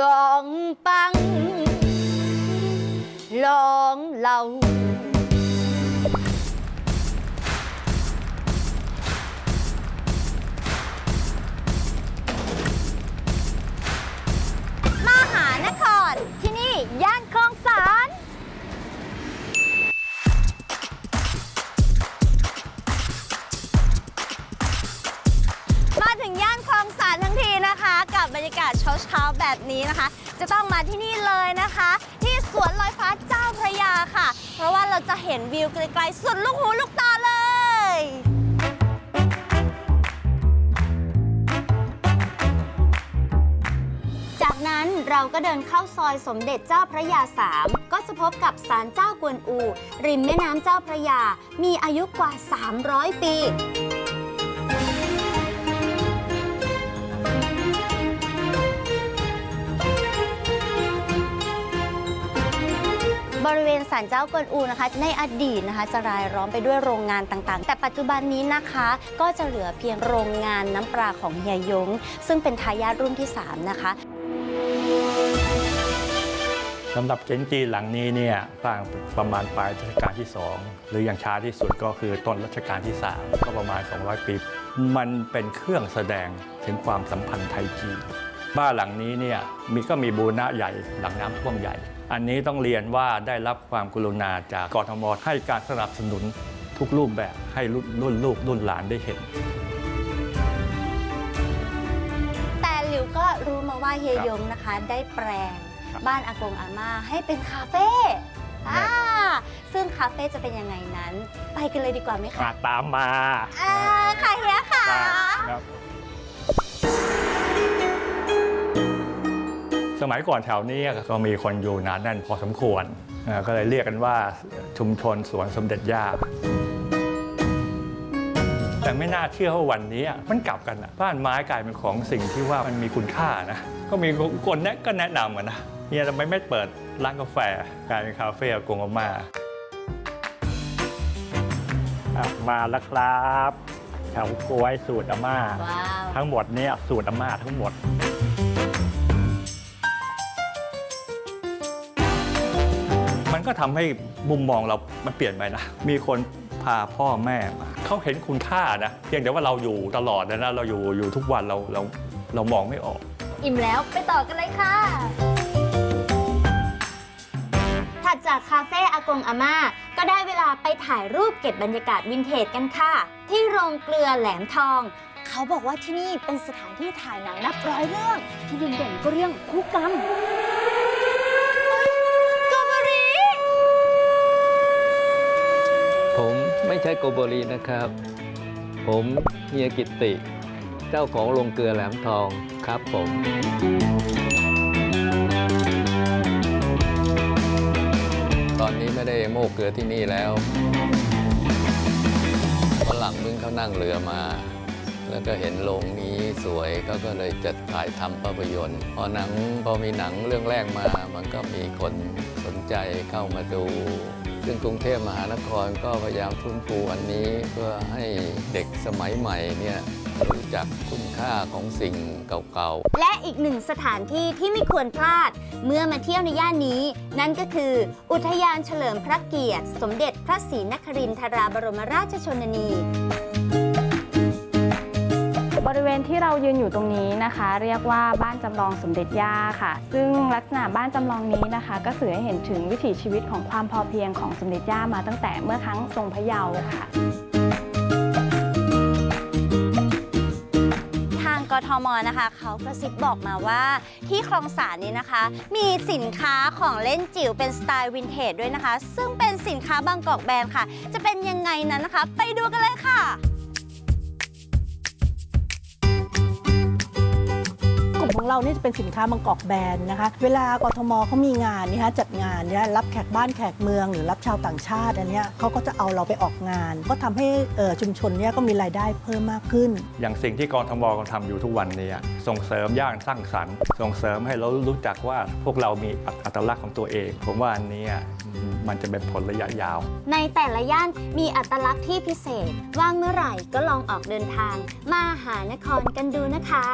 ลองปัง ลองเล่า รรยากาศเช้าๆแบบนี้นะคะ จะต้องมาที่นี่เลยนะคะ ที่สวนลอยฟ้าเจ้าพระยาค่ะ เพราะว่าเราจะเห็นวิวไกลๆสุดลูกหูลูกตาเลยจากนั้นเราก็เดินเข้าซอยสมเด็จเจ้าพระยาสามก็จะพบกับศาลเจ้ากวนอู ริมแม่น้ำเจ้าพระยา มีอายุกว่า 300 ปี บริเวณศาลเจ้ากวนอูนะคะ ในอดีตนะคะ จะรายล้อมไปด้วยโรงงานต่างๆ แต่ปัจจุบันนี้นะคะ ก็จะเหลือเพียงโรงงานน้ำปลาของเฮียยง ซึ่งเป็นทายาทรุ่นที่ 3 นะคะสำหรับเจนจีหลังนี้เนี่ยสร้างประมาณปลายรัชกาลที่ 2 หรืออย่างช้าที่สุดก็คือต้นรัชกาลที่ 3 ก็ประมาณ 200 ปี มันเป็นเครื่องแสดงถึงความสัมพันธ์ไทยจีนบ้านหลังนี้เนี่ยมีก็มีบูรณะใหญ่หลังน้ำท่วมใหญ่ อันนี้ต้องเรียนว่าได้รับความกรุณาจากกทมให้การสนับสนุนทุกรูปแบบให้รุ่นรุ่นลูกรุ่นหลานได้เห็น แต่หลิวก็รู้มาว่าเฮียครับยงนะคะ ได้แปลงครับบ้านอากงอาม่าให้เป็นคาเฟ่อ่าซึ่งคาเฟ่จะเป็นยังไงนั้น ไปกันเลยดีกว่าไหมคะมาตามมาอ่าค่ะเฮียค่ะ สมัยก่อนแถวนี้ก็มีคนอยู่หนานแน่นพอสมควรเอ่อก็เลยเรียกกันว่าชุมชนสวนสมเด็จย่าแต่ไม่น่าเชื่อว่าวันนี้มันกลับกันอะบ้านไม้กลายเป็นของสิ่งที่ว่ามันมีคุณค่านะ ก็มีคนแนะก็แนะนำกันนะเฮียทำไมไม่เปิดร้านกาแฟกลายเป็นคาเฟ่อากงอาม่าอะมาแล้วครับแถวกล้วยสูตรอาม่าว้าวทั้งหมดเนี่ยสูตรอาม่าทั้งหมด ก็ทำให้มุมมองเรามันเปลี่ยนไปนะ มีคนพาพ่อแม่มาเขาเห็นคุณค่านะ เพียงแต่ว่าเราอยู่ตลอดนะ เราอยู่อยู่ทุกวันเราเราเรามองไม่ออก อิ่มแล้วไปต่อกันเลยค่ะ ถัดจากคาเฟ่อากงอาม่าก็ได้เวลาไปถ่ายรูปเก็บบรรยากาศวินเทจกันค่ะ ที่โรงเกลือแหลมทอง เขาบอกว่าที่นี่เป็นสถานที่ถ่ายหนังนับร้อยเรื่อง ที่เด่นๆก็เรื่องคู่กรรมกบรี ผม ไม่ใช่โกโบรีนะครับ ผมเฮียกิตติ เจ้าของโรงเกลือแหลมทองครับผมตอนนี้ไม่ได้โมกเกลือที่นี่แล้วฝรั่งเพิ่งเขานั่งเรือมา แล้วก็เห็นโรงนี้สวยเขาก็เลยจัดถ่ายทำภาพยนตร์ พอหนังพอมีหนังเรื่องแรกมา มันก็มีคนสนใจเข้ามาดูซึ่งกรุงเทพมหานครก็พยายามฟื้นฟูอันนี้เพื่อให้เด็กสมัยใหม่เนี่ยรู้จักคุณค่าของสิ่งเก่าๆ และอีกหนึ่งสถานที่ที่ไม่ควรพลาด เมื่อมาเที่ยวในย่านนี้ นั่นก็คือ อุทยานเฉลิมพระเกียรติ สมเด็จพระศรีนครินทราบรมราชชนนี ที่เรายืนอยู่ตรงนี้นะคะ เรียกว่าบ้านจำลองสมเด็จย่าค่ะ ซึ่งลักษณะบ้านจำลองนี้นะคะ ก็สื่อให้เห็นถึงวิถีชีวิตของความพอเพียงของสมเด็จย่ามาตั้งแต่เมื่อครั้งทรงพระเยาว์ค่ะทางกทมนะคะเขากระซิบบอกมาว่าที่คลองสานนี้นะคะ มีสินค้าของเล่นจิ๋วเป็นสไตล์วินเทจด้วยนะคะ ซึ่งเป็นสินค้าบางกอกแบรนด์ค่ะ จะเป็นยังไงนั้นนะคะ ไปดูกันเลยค่ะ ของเรานี่จะเป็นสินค้าบางกอกแบรนด์นะคะ เวลากทมเขามีงานนี่ฮะจัดงานเนี่ยรับแขกบ้านแขกเมือง หรือรับชาวต่างชาติอันเนี้ยเขาก็จะเอาเราไปออกงาน ก็ทำให้เอ่อชุมชนเนี่ยก็มีรายได้เพิ่มมากขึ้น อย่างสิ่งที่กรทมกำลังทำอยู่ทุกวันเนี้ส่งเสริมย่านสร้างสรรค์ ส่งเสริมให้เรารู้จักว่าพวกเรามีอัตลักษณ์ของตัวเอง ผมว่าอันเนี้ยมันจะเป็นผลระยะยาว ในแต่ละย่านมีอัตลักษณ์ที่พิเศษ ว่างเมื่อไหร่ก็ลองออกเดินทาง มาหานครกันดูนะคะ